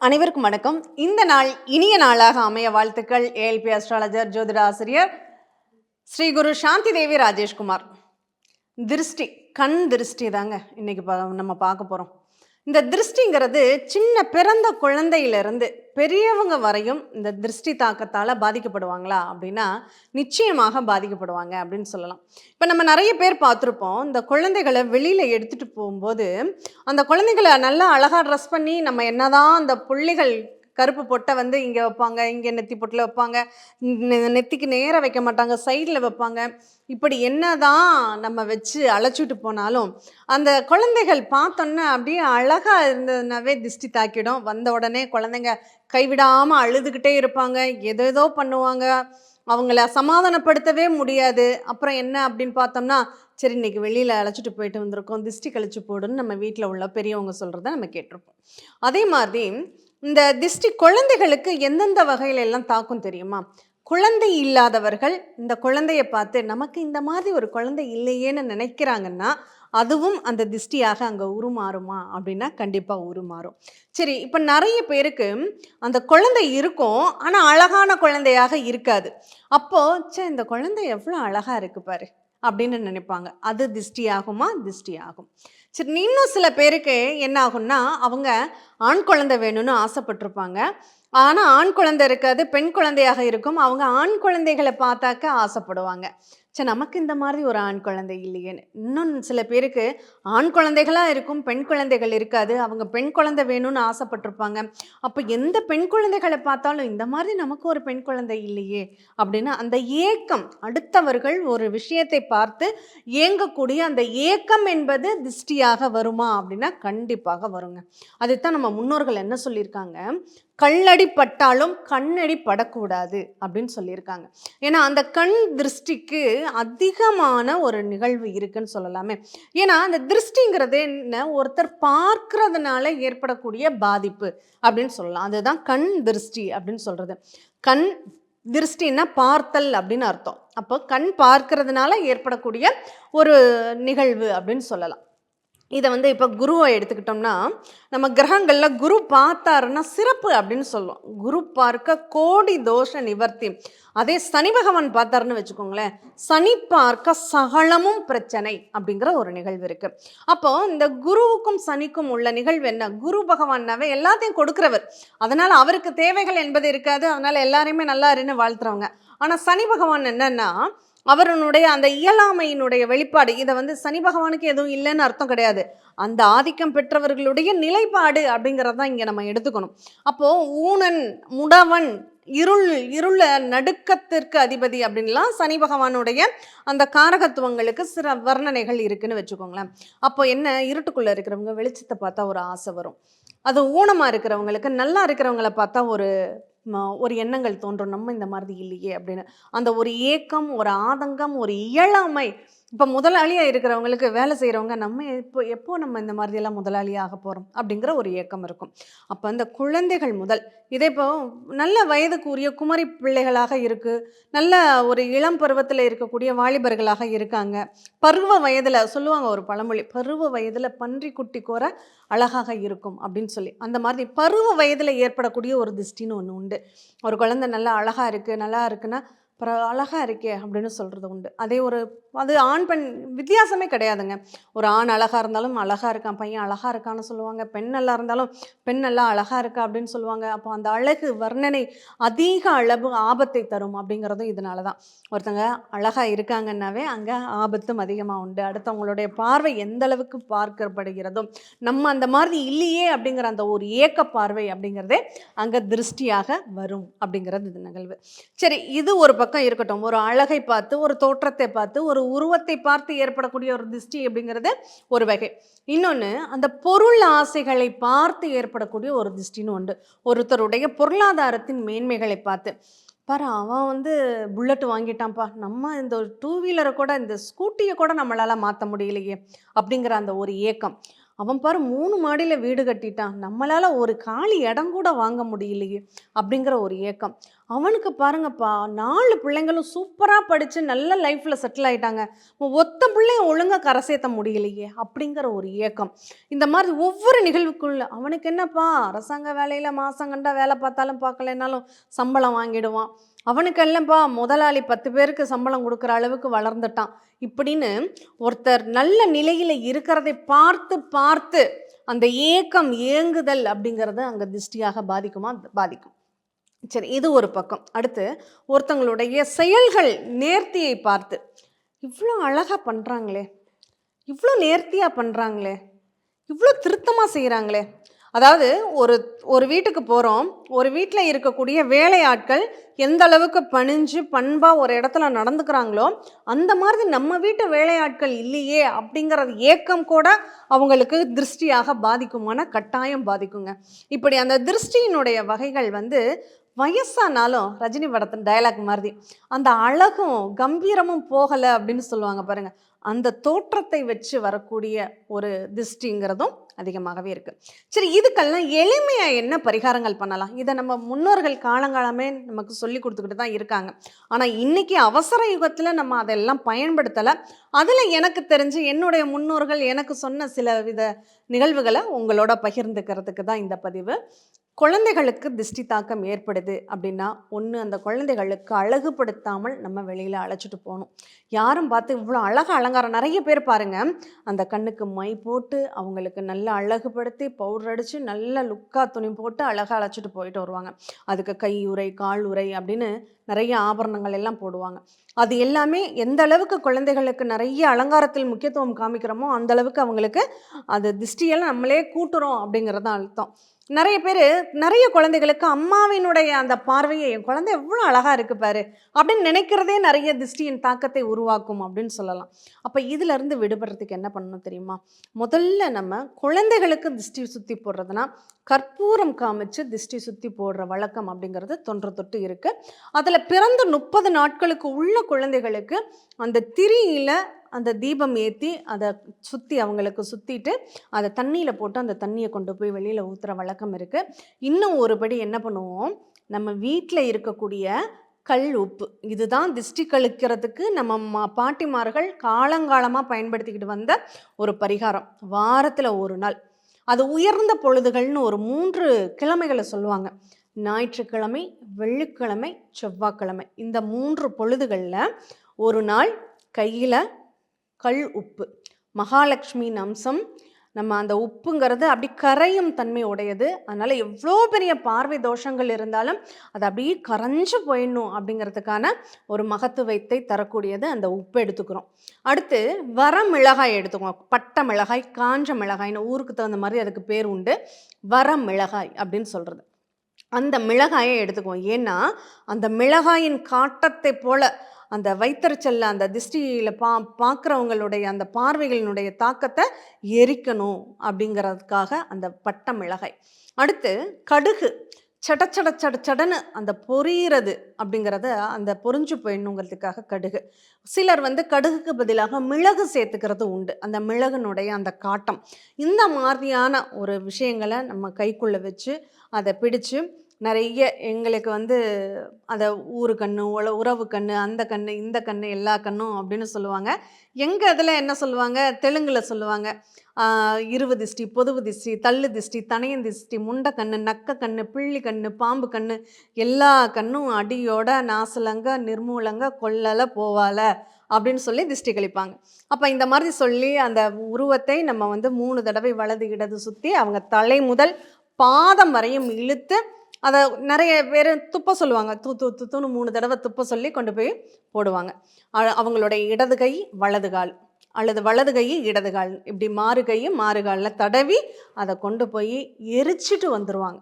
அனைவருக்கும் வணக்கம். இந்த நாள் இனிய நாளாக அமைய வாழ்த்துக்கள். ஏஎல்பி அஸ்ட்ராலஜர் ஜோதிட ஆசிரியர் ஸ்ரீ குரு சாந்தி தேவி ராஜேஷ்குமார். திருஷ்டி கண் திருஷ்டி தாங்க இன்னைக்கு பா நம்ம பார்க்க போகிறோம் இந்த திருஷ்டிங்கிறது சின்ன பிறந்த குழந்தையிலிருந்து பெரியவங்க வரையும் இந்த திருஷ்டி தாக்கத்தால் பாதிக்கப்படுவாங்களா அப்படின்னா நிச்சயமாக பாதிக்கப்படுவாங்க அப்படின்னு சொல்லலாம். இப்போ நம்ம நிறைய பேர் பார்த்துருப்போம் இந்த குழந்தைகளை வெளியில் எடுத்துகிட்டு போகும்போது அந்த குழந்தைகளை நல்லா அழகாக ட்ரெஸ் பண்ணி நம்ம என்னதான் அந்த புள்ளிகள் கருப்பு பொட்டை வந்து இங்கே வைப்பாங்க இங்கே நெத்தி பொட்டில் வைப்பாங்க. நெத்திக்கு நேராக வைக்க மாட்டாங்க சைடில் வைப்பாங்க. இப்படி என்னதான் நம்ம வச்சு அழைச்சிட்டு போனாலும் அந்த குழந்தைகள் பார்த்தோன்னே அப்படியே அழகாக இருந்ததுனாவே திஷ்டி தாக்கிடும். வந்த உடனே குழந்தைங்க கைவிடாமல் அழுதுகிட்டே இருப்பாங்க. எதேதோ பண்ணுவாங்க. அவங்கள சமாதானப்படுத்தவே முடியாது. அப்புறம் என்ன அப்படின்னு பார்த்தோம்னா சரி இன்னைக்கு வெளியில் அழைச்சிட்டு போயிட்டு வந்திருக்கோம். திஷ்டி கழிச்சு போடுன்னு நம்ம வீட்டில் உள்ள பெரியவங்க சொல்கிறத நம்ம கேட்டிருப்போம். அதே மாதிரி இந்த திஷ்டி குழந்தைகளுக்கு எந்தெந்த வகையில எல்லாம் தாக்கும் தெரியுமா? குழந்தை இல்லாதவர்கள் இந்த குழந்தைய பார்த்து நமக்கு இந்த மாதிரி ஒரு குழந்தை இல்லையேன்னு நினைக்கிறாங்கன்னா அதுவும் அந்த திஷ்டியாக அங்கே உருமாறுமா? அப்படின்னா கண்டிப்பாக உருமாறும். சரி இப்போ நிறைய பேருக்கு அந்த குழந்தை இருக்கும் ஆனால் அழகான குழந்தையாக இருக்காது. அப்போது சே இந்த குழந்தை எவ்வளோ அழகாக இருக்கு பாரு. அப்படின்னு நினைப்பாங்க. அது திஷ்டி ஆகுமா திஷ்டி ஆகும் சரி இன்னும் சில பேருக்கு என்ன ஆகும்னா அவங்க ஆண் குழந்தை வேணும்னு ஆசைப்பட்டிருப்பாங்க. ஆனால் ஆண் குழந்தை இருக்காது பெண் குழந்தையாக இருக்கும். அவங்க ஆண் குழந்தைகளை பார்த்தாக்க ஆசைப்படுவாங்க. சரி நமக்கு இந்த மாதிரி ஒரு ஆண் குழந்தை இல்லையேன்னு இன்னும் சில பேருக்கு ஆண் குழந்தைகளாக இருக்கும் பெண் குழந்தைகள் இருக்காது. அவங்க பெண் குழந்தை வேணும்னு ஆசைப்பட்டிருப்பாங்க. அப்போ எந்த பெண் குழந்தைகளை பார்த்தாலும் இந்த மாதிரி நமக்கு ஒரு பெண் குழந்தை இல்லையே அப்படின்னு அந்த ஏக்கம் அடுத்தவர்கள் ஒரு விஷயத்தை பார்த்து ஏங்கக்கூடிய அந்த ஏக்கம் என்பது திஷ்டியாக வருமா அப்படின்னா கண்டிப்பாக வருங்க. அதுதான் நம்ம முன்னோர்கள் என்ன சொல்லியிருக்காங்க? கல்லடி பட்டாலும் கண்ணடி படக்கூடாது அப்படின்னு சொல்லியிருக்காங்க. ஏன்னா அந்த கண் திருஷ்டிக்கு அதிகமான ஒரு நிகழ்வு இருக்குன்னு சொல்லலாமே. ஏன்னா அந்த திருஷ்டிங்கிறது என்ன? ஒருத்தர் பார்க்கறதுனால ஏற்படக்கூடிய பாதிப்பு அப்படின்னு சொல்லலாம். அதுதான் கண் திருஷ்டி அப்படின்னு சொல்கிறது கண் திருஷ்டின்னா பார்த்தல் அப்படின்னு அர்த்தம். அப்போ கண் பார்க்கறதுனால ஏற்படக்கூடிய ஒரு நிகழ்வு அப்படின்னு சொல்லலாம். இதை வந்து இப்போ குருவை எடுத்துக்கிட்டோம்னா நம்ம கிரகங்களில் குரு பார்த்தாருன்னா சிறப்பு அப்படின்னு சொல்லுவோம். குரு பார்க்க கோடி தோஷ நிவர்த்தி. அதே சனி பகவான் பார்த்தாருன்னு வச்சுக்கோங்களேன் சனி பார்க்க சகலமும் பிரச்சனை அப்படிங்கிற ஒரு நிகழ்வு இருக்கு. அப்போ இந்த குருவுக்கும் சனிக்கும் உள்ள நிகழ்வு என்ன? குரு பகவான்னாவே எல்லாத்தையும் கொடுக்குறவர். அதனால அவருக்கு தேவைகள் என்பது இருக்காது அதனால எல்லாரையுமே நல்லா இருன்னு வாழ்த்துறவங்க. ஆனால் சனி பகவான் என்னன்னா அவருடைய அந்த இயலாமையினுடைய வெளிப்பாடு. இதை வந்து சனி பகவானுக்கு எதுவும் இல்லைன்னு அர்த்தம் கிடையாது. அந்த ஆதிக்கம் பெற்றவர்களுடைய நிலைப்பாடு அப்படிங்கிறத தான் இங்கே நம்ம எடுத்துக்கணும். அப்போது ஊனன் முடவன் இருள் இருள நடுக்கத்திற்கு அதிபதி அப்படின்லாம் சனி பகவானுடைய அந்த காரகத்துவங்களுக்கு சில வர்ணனைகள் இருக்குன்னு வச்சுக்கோங்களேன். அப்போ என்ன? இருட்டுக்குள்ளே இருக்கிறவங்க வெளிச்சத்தை பார்த்தா ஒரு ஆசை வரும். அது ஊனமாக இருக்கிறவங்களுக்கு நல்லா இருக்கிறவங்கள பார்த்தா ஒரு ஒரு எண்ணங்கள் தோன்றும். நம்ம இந்த மாதிரி இல்லையே அப்படின்னு. அந்த ஒரு ஏக்கம் ஒரு ஆதங்கம் ஒரு இயலாமை இப்போ முதலாளியாக இருக்கிறவங்களுக்கு வேலை செய்கிறவங்க நம்ம இப்போ எப்போ நம்ம இந்த மாதிரியெல்லாம் முதலாளியாக போகிறோம் அப்படிங்கிற ஒரு இயக்கம் இருக்கும். அப்போ அந்த குழந்தைகள் முதல் இதே இப்போ நல்ல வயதுக்குரிய குமரி பிள்ளைகளாக இருக்குது நல்ல ஒரு இளம் பருவத்தில் இருக்கக்கூடிய வாலிபர்களாக இருக்காங்க. பருவ வயதில் சொல்லுவாங்க ஒரு பழமொழி பருவ வயதில் பன்றி குட்டி கோர அழகாக இருக்கும் அப்படின்னு சொல்லி. அந்த மாதிரி பருவ வயதில் ஏற்படக்கூடிய ஒரு திருஷ்டின்னு ஒன்று உண்டு. ஒரு குழந்தை நல்லா அழகாக இருக்குது நல்லா இருக்குன்னா அப்புறம் அழகாக இருக்கே அப்படின்னு சொல்கிறது உண்டு. அதே ஒரு அது ஆண் பெண் வித்தியாசமே கிடையாதுங்க. ஒரு ஆண் அழகாக இருந்தாலும் அழகாக இருக்கான் பையன் அழகாக இருக்கான்னு சொல்லுவாங்க பெண் நல்லா இருந்தாலும் பெண் நல்லா அழகாக இருக்கா அப்படின்னு சொல்லுவாங்க. அப்போ அந்த அழகு வர்ணனை அதிக அளவு ஆபத்தை தரும் அப்படிங்கிறதும் இதனால தான் ஒருத்தங்க அழகாக இருக்காங்கன்னாவே அங்கே ஆபத்தும் அதிகமாக உண்டு. அடுத்தவங்களுடைய பார்வை எந்த அளவுக்கு பார்க்கப்படுகிறதோ நம்ம அந்த மாதிரி இல்லையே அப்படிங்கிற அந்த ஒரு ஏக்க பார்வை அப்படிங்கிறதே அங்கே திருஷ்டியாக வரும் அப்படிங்கிறது இது நிகழ்வு. சரி இது ஒரு பக்கம் இருக்கட்டும். ஒரு அழகை பார்த்து ஒரு தோற்றத்தை பார்த்து ஒரு உருவத்தை பார்த்து ஏற்படக்கூடிய ஒரு திருஷ்டி அப்படிங்கிறது ஒரு வகை. இன்னொன்று அந்த பொருள் ஆசைகளை பார்த்து ஏற்படக்கூடிய ஒரு திருஷ்டின்னு உண்டு. ஒருத்தருடைய பொருளாதாரத்தின் மேன்மைகளை பார்த்து. பாரு அவன் வந்து புல்லட் வாங்கிட்டான்ப்பா. நம்ம இந்த ஒரு டூ வீலரை கூட இந்த ஸ்கூட்டியை கூட நம்மளால் மாற்ற முடியலையே அப்படிங்கிற அந்த ஒரு ஏக்கம். அவன் பாரு மூணு மாடியில் வீடு கட்டிட்டான். நம்மளால் ஒரு காலி இடம் கூட வாங்க முடியலையே அப்படிங்கிற ஒரு ஏக்கம். அவனுக்கு பாருங்கப்பா நாலு பிள்ளைங்களும் சூப்பராக படித்து நல்ல லைஃப்பில் செட்டில் ஆகிட்டாங்க ஒத்த பிள்ளையும் ஒழுங்காக கரை சேர்த்த முடியலையே அப்படிங்கிற ஒரு ஏக்கம். இந்த மாதிரி ஒவ்வொரு நிகழ்வுக்குள்ள அவனுக்கு என்னப்பா அரசாங்க வேலையில் மாதம் கண்டா வேலை பார்த்தாலும் பார்க்கலைனாலும் சம்பளம் வாங்கிடுவான். அவனுக்கெல்லாம்ப்பா முதலாளி பத்து பேருக்கு சம்பளம் கொடுக்குற அளவுக்கு வளர்ந்துட்டான். இப்படின்னு ஒருத்தர் நல்ல நிலையில் இருக்கிறதை பார்த்து பார்த்து அந்த ஏக்கம் ஏங்குதல் அப்படிங்கிறது அங்கே திருஷ்டியாக பாதிக்குமா? பாதிக்கும். சரி இது ஒரு பக்கம். அடுத்து ஒருத்தங்களுடைய செயல்கள் நேர்த்தியை பார்த்து. இவ்வளோ அழகாக பண்ணுறாங்களே இவ்வளோ நேர்த்தியாக பண்ணுறாங்களே இவ்வளோ திருத்தமாக செய்கிறாங்களே அதாவது ஒரு ஒரு வீட்டுக்கு போகிறோம் ஒரு வீட்டில் இருக்கக்கூடிய வேலையாட்கள் எந்த அளவுக்கு பணிஞ்சு பண்பாக ஒரு இடத்துல நடந்துக்கிறாங்களோ அந்த மாதிரி நம்ம வீட்டு வேலையாட்கள் இல்லையே அப்படிங்கிறது ஏக்கம் கூட அவங்களுக்கு திருஷ்டியாக பாதிக்குமான கட்டாயம் பாதிக்குங்க. இப்படி அந்த திருஷ்டியினுடைய வகைகள் வந்து வயசானாலும் ரஜினி படத்தின் டயலாக் மாதிரி அந்த அழகும் கம்பீரமும் போகலை அப்படின்னு சொல்லுவாங்க பாருங்கள் அந்த தோற்றத்தை வச்சு வரக்கூடிய ஒரு திருஷ்டிங்கிறதும் அதிகமாகவே இருக்குது சரி இதுக்கெல்லாம் எளிமையாக என்ன பரிகாரங்கள் பண்ணலாம்? இதை நம்ம முன்னோர்கள் காலங்காலமே நமக்கு சொல்லி கொடுத்துக்கிட்டு தான் இருக்காங்க. ஆனால் இன்றைக்கி அவசர யுகத்தில் நம்ம அதெல்லாம் பயன்படுத்தலை. அதில் எனக்கு தெரிஞ்சு என்னுடைய முன்னோர்கள் எனக்கு சொன்ன சில வித நிகழ்வுகளை உங்களோட பகிர்ந்துக்கிறதுக்கு தான் இந்த பதிவு. குழந்தைகளுக்கு திஷ்டி தாக்கம் ஏற்படுது அப்படின்னா ஒன்று அந்த குழந்தைகளுக்கு அழகுபடுத்தாமல் நம்ம வெளியில் அழைச்சிட்டு போகணும். யாரும் பார்த்து இவ்வளோ அழகாக அலங்காரம் நிறைய பேர் பாருங்க. அந்த கண்ணுக்கு மை போட்டு அவங்களுக்கு நல்லா அழகுபடுத்தி பவுடர் அடித்து நல்ல லுக்கா துணி போட்டு அழகாக அழைச்சிட்டு போயிட்டு வருவாங்க. அதுக்கு கை உரை கால் உரை அப்படின்னு நிறைய ஆபரணங்கள் எல்லாம் போடுவாங்க. அது எல்லாமே எந்த அளவுக்கு குழந்தைகளுக்கு நிறைய அலங்காரத்தில் முக்கியத்துவம் காமிக்கிறோமோ அந்த அளவுக்கு அவங்களுக்கு அது திஷ்டியெல்லாம் நம்மளே கூட்டுறோம் அப்படிங்கிறது தான் அர்த்தம். நிறைய பேர் நிறைய குழந்தைகளுக்கு அம்மாவினுடைய அந்த பார்வையை என் குழந்தை எவ்வளோ அழகாக இருக்குது பாரு அப்படின்னு நினைக்கிறதே நிறைய திஷ்டியின் தாக்கத்தை உருவாக்கும் அப்படின்னு சொல்லலாம். அப்போ இதிலிருந்து விடுபடுறதுக்கு என்ன பண்ணணும் தெரியுமா? முதல்ல நம்ம குழந்தைகளுக்கு திஷ்டி சுற்றி போடுறதுனா கற்பூரம் காமிச்சு திஷ்டி சுற்றி போடுற வழக்கம் அப்படிங்கிறது தொன்று தொட்டு இருக்குது அதில் பிறந்த முப்பது நாட்களுக்கு உள்ள குழந்தைகளுக்கு அந்த திரியில அந்த தீபம் ஏற்றி அதை சுற்றி அவங்களுக்கு சுற்றிட்டு அதை தண்ணியில் போட்டு அந்த தண்ணியை கொண்டு போய் வெளியில் ஊற்றுற வழக்கம் இருக்குது இன்னும் ஒருபடி என்ன பண்ணுவோம்? நம்ம வீட்டில் இருக்கக்கூடிய கல் உப்பு. இதுதான் திஷ்டி கழிக்கிறதுக்கு நம்ம மா பாட்டிமார்கள் காலங்காலமாக பயன்படுத்திக்கிட்டு வந்த ஒரு பரிகாரம். வாரத்தில் ஒரு நாள். அது உயர்ந்த பொழுதுகள்னு ஒரு மூன்று கிழமைகளை சொல்லுவாங்க. ஞாயிற்றுக்கிழமை வெள்ளிக்கிழமை செவ்வாய்க்கிழமை. இந்த மூன்று பொழுதுகளில் ஒரு நாள் கையில் கல் உப்பு. மகாலட்சுமியின் அம்சம் நம்ம அந்த உப்புங்கிறது அப்படி கரையும் தன்மை உடையது. அதனால் எவ்வளோ பெரிய பார்வை தோஷங்கள் இருந்தாலும் அது அப்படியே கரைஞ்சு போயிடணும் அப்படிங்கிறதுக்கான ஒரு மகத்துவத்தை தரக்கூடியது அந்த உப்பு எடுத்துக்கிறோம். அடுத்து வர மிளகாய் எடுத்துக்குவோம் பட்டை மிளகாய் காஞ்ச மிளகாய்னு ஊருக்கு தகுந்த மாதிரி அதுக்கு பேர் உண்டு. வர மிளகாய் அப்படின்னு சொல்கிறது அந்த மிளகாயை எடுத்துக்குவோம். ஏன்னா அந்த மிளகாயின் காட்டத்தை போல அந்த வைத்தறிச்சல்ல அந்த திருஷ்டியில் பா பார்க்குறவங்களுடைய அந்த பார்வைகளினுடைய தாக்கத்தை எரிக்கணும் அப்படிங்கிறதுக்காக அந்த பட்டை மிளகாய். அடுத்து கடுகு. சட சட சட சடன்னு அந்த பொரியிறது அப்படிங்கிறத அந்த பொரிஞ்சு போயிடணுங்கிறதுக்காக கடுகு. சிலர் வந்து கடுகுக்கு பதிலாக மிளகு சேர்த்துக்கிறது உண்டு. அந்த மிளகுனுடைய அந்த காட்டம். இந்த மாதிரியான ஒரு விஷயங்களை நம்ம கைக்குள்ளே வச்சு அதை பிடிச்சு நிறைய எங்களுக்கு வந்து அதை ஊரு கண்ணு உல உறவு கண்ணு அந்த கண்ணு இந்த கண்ணு எல்லா கண்ணும் அப்படின்னு சொல்லுவாங்க. எங்கள் இதில் என்ன சொல்லுவாங்க? தெலுங்கில் சொல்லுவாங்க. இருவு திஷ்டி பொதுவு திஷ்டி தள்ளு திஷ்டி தனையன் திஷ்டி முண்டை கண்ணு நக்க கண்ணு பிள்ளி கண்ணு பாம்பு கண்ணு எல்லா கண்ணும் அடியோட நாசலங்க நிர்மூலங்க கொல்லல போவால அப்படின்னு சொல்லி திஷ்டி கழிப்பாங்க. அப்போ இந்த மாதிரி சொல்லி அந்த உருவத்தை நம்ம வந்து மூணு தடவை வலது இடது சுற்றி அவங்க தலை முதல் பாதம் வரையும் இழுத்து அதை நிறைய பேர் துப்ப சொல்லுவாங்க. தூ தூ துத்துன்னு மூணு தடவை துப்ப சொல்லி கொண்டு போய் போடுவாங்க. அவங்களுடைய இடது கை வலது கால். அல்லது வலது கை இடது கால். இப்படி மாறு கை மாறு காலில் தடவி அதை கொண்டு போய் எரிச்சிட்டு வந்துடுவாங்க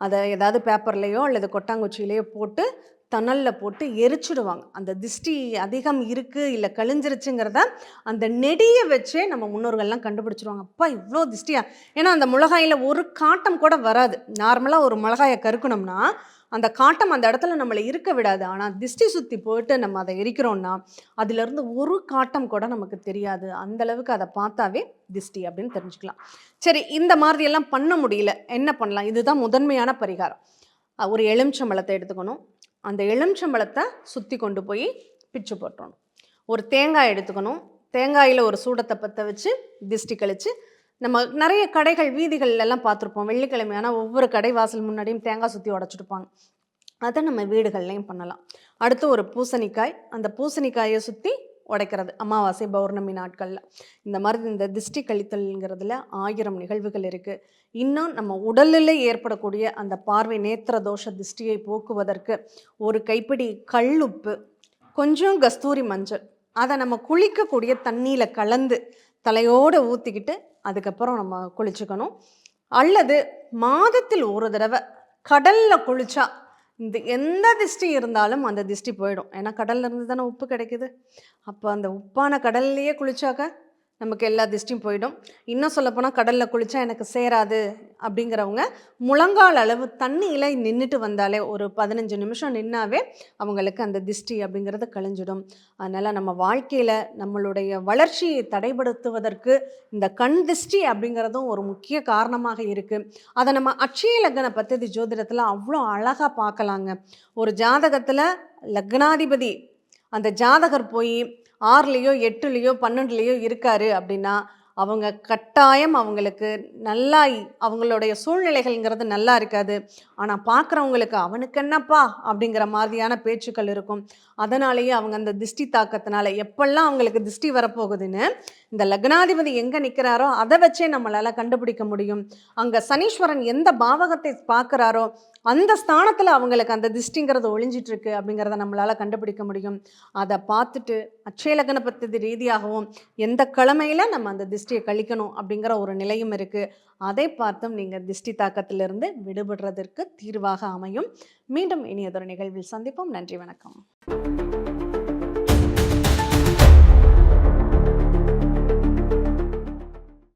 அதை ஏதாவது பேப்பர்லேயோ அல்லது கொட்டாங்குச்சியிலையோ போட்டு தணலில் போட்டு எரிச்சிடுவாங்க. அந்த திஷ்டி அதிகம் இருக்குது இல்லை கழிஞ்சிருச்சுங்கிறத அந்த நெடியை வச்சே நம்ம முன்னோர்கள்லாம் கண்டுபிடிச்சிருவாங்க. அப்பா இவ்வளோ திஷ்டியா? ஏன்னா அந்த மிளகாயில் ஒரு காட்டம் கூட வராது. நார்மலாக ஒரு மிளகாயை கருக்கணும்னா அந்த காட்டம் அந்த இடத்துல நம்மளை இருக்க விடாது. ஆனால் திஷ்டி சுற்றி போயிட்டு நம்ம அதை எரிக்கிறோம்னா அதுலேருந்து ஒரு காட்டம் கூட நமக்கு தெரியாது. அந்த அளவுக்கு அதை பார்த்தாவே திஷ்டி அப்படின்னு தெரிஞ்சுக்கலாம். சரி இந்த மாதிரியெல்லாம் பண்ண முடியல. என்ன பண்ணலாம்? இதுதான் முதன்மையான பரிகாரம். ஒரு எலுமிச்சம்பழத்தை எடுத்துக்கணும். அந்த எலுமிச்சம்பழத்தை சுற்றி கொண்டு போய் பிச்சு போட்டணும் ஒரு தேங்காய் எடுத்துக்கணும். தேங்காயில் ஒரு சூடத்தை பற்ற வச்சு திஷ்டி கழித்து நம்ம நிறைய கடைகள் வீதிகள்லெல்லாம் பார்த்துருப்போம். வெள்ளிக்கிழமை ஆனால் ஒவ்வொரு கடை வாசல் முன்னாடியும் தேங்காய் சுற்றி உடச்சிருப்பாங்க. அதை நம்ம வீடுகள்லையும் பண்ணலாம். அடுத்து ஒரு பூசணிக்காய். அந்த பூசணிக்காயை சுற்றி உடைக்கிறது. அமாவாசை பௌர்ணமி நாட்களில். இந்த மாதிரி இந்த திஷ்டி கழித்தல்ங்கிறதுல ஆயிரம் நிகழ்வுகள் இருக்குது இன்னும் நம்ம உடலில் ஏற்படக்கூடிய அந்த பார்வை நேத்திர தோஷ திஷ்டியை போக்குவதற்கு ஒரு கைப்பிடி கல்லுப்பு கொஞ்சம் கஸ்தூரி மஞ்சள் அதை நம்ம குளிக்கக்கூடிய தண்ணியில் கலந்து தலையோடு ஊற்றிக்கிட்டு அதுக்கப்புறம் நம்ம குளிச்சுக்கணும். அல்லது மாதத்தில் ஒரு தடவை கடலில் குளித்தா இந்த எந்த திஷ்டி இருந்தாலும் அந்த திஷ்டி போயிடும். ஏன்னா கடல்ல இருந்து தானே உப்பு கிடைக்குது. அப்போ அந்த உப்பான கடல்லையே குளிச்சாக்க நமக்கு எல்லா திஷ்டியும் போயிடும். இன்னும் சொல்லப்போனால் கடலில் குளித்தா எனக்கு சேராது அப்படிங்கிறவங்க முழங்கால் அளவு தண்ணியில் நின்றுட்டு வந்தாலே ஒரு பதினஞ்சு நிமிஷம் நின்னாவே அவங்களுக்கு அந்த திஷ்டி அப்படிங்கிறது கழிஞ்சிடும் அதனால் நம்ம வாழ்க்கையில் நம்மளுடைய வளர்ச்சியை தடைப்படுத்துவதற்கு இந்த கண் திஷ்டி அப்படிங்கிறதும் ஒரு முக்கிய காரணமாக இருக்குது அதை நம்ம அட்சய லக்ன பத்ததி ஜோதிடத்தில் அவ்வளோ அழகாக பார்க்கலாங்க ஒரு ஜாதகத்தில் லக்னாதிபதி அந்த ஜாதகர் போய் ஆறுலேயோ எட்டுலேயோ பன்னெண்டுலேயோ இருக்காரு அப்படின்னா அவங்க கட்டாயம் அவங்களுக்கு நல்லா அவங்களுடைய சூழ்நிலைகள்ங்கிறது நல்லா இருக்காது. ஆனால் பார்க்குறவங்களுக்கு அவனுக்கு என்னப்பா அப்படிங்கிற மாதிரியான பேச்சுக்கள் இருக்கும். அதனாலேயே அவங்க அந்த திஷ்டி தாக்கத்தினால எப்பெல்லாம் அவங்களுக்கு திஷ்டி வரப்போகுதுன்னு இந்த லக்னாதிபதி எங்கே நிற்கிறாரோ அதை வச்சே நம்மளால் கண்டுபிடிக்க முடியும். அங்கே சனீஸ்வரன் எந்த பாவகத்தை பார்க்குறாரோ அந்த ஸ்தானத்தில் அவங்களுக்கு அந்த திஷ்டிங்கிறது ஒழிஞ்சிட்ருக்கு அப்படிங்கிறத நம்மளால் கண்டுபிடிக்க முடியும். அதை பார்த்துட்டு அச்சய லக்ன பத்ததி ரீதியாகவும் எந்த கிழமையில் நம்ம அந்த திருஷ்டியை கழிக்கணும் அப்படிங்கிற ஒரு நிலையும் இருக்குது அதை பார்த்தும் நீங்கள் திஷ்டி தாக்கத்திலிருந்து விடுபடுறதற்கு தீர்வாக அமையும். மீண்டும் இனியதொரு நிகழ்வில் சந்திப்போம். நன்றி வணக்கம்.